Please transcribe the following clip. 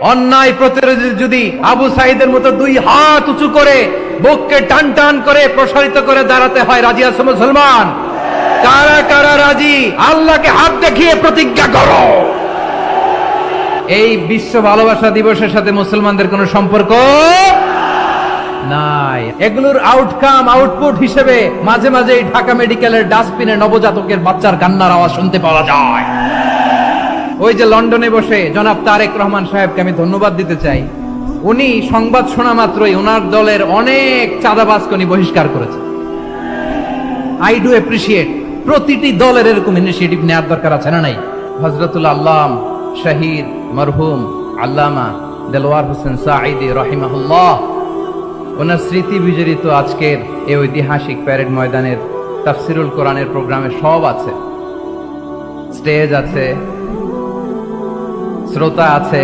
অন্যায় প্রতিরোধী যদি আবু সাইদের মতো দুই হাত উঁচু করে বুককে টান টান করে প্রসারিত করে দাঁড়াতে হয়, রাজি আছে মুসলমান? কারা কারা রাজি? আল্লাহকে হাত দেখিয়ে প্রতিজ্ঞা করো। এই বিশ্ব ভালোবাসা দিবসের সাথে মুসলমানদের কোনো সম্পর্ক নাই। এগুলোর আউটকাম আউটপুট হিসেবে মাঝে মাঝে ঢাকা মেডিকেলের ডাস্টবিনে নবজাতকের বাচ্চার কান্নার আওয়াজ শুনতে পাওয়া যায়। ওই যে লন্ডনে বসে জনাব তারেক রহমান সাহেবকে আমি ধন্যবাদ দিতে চাই। উনি সংবাদ শোনা মাত্রই ওনার দলের অনেক চাঁদাবাজকে উনি বহিষ্কার করেছে আই ডু অ্যাপ্রিসিয়েট প্রতিটি দলের এরকম ইনিশিয়েটিভ নেওয়ার দরকার আছে না নাই? হজরতুল আল্লাম, শহীদ, মরহুম, আল্লামা দেলোয়ার হোসেন সাঈদি রহিমাহুল্লাহ। ওনার স্মৃতি বিজড়িত আজকের এই ঐতিহাসিক প্যারেড ময়দানের, তাফসিরুল কোরআনের প্রোগ্রামে সব আছে। স্টেজ আছে শ্রোতা আছে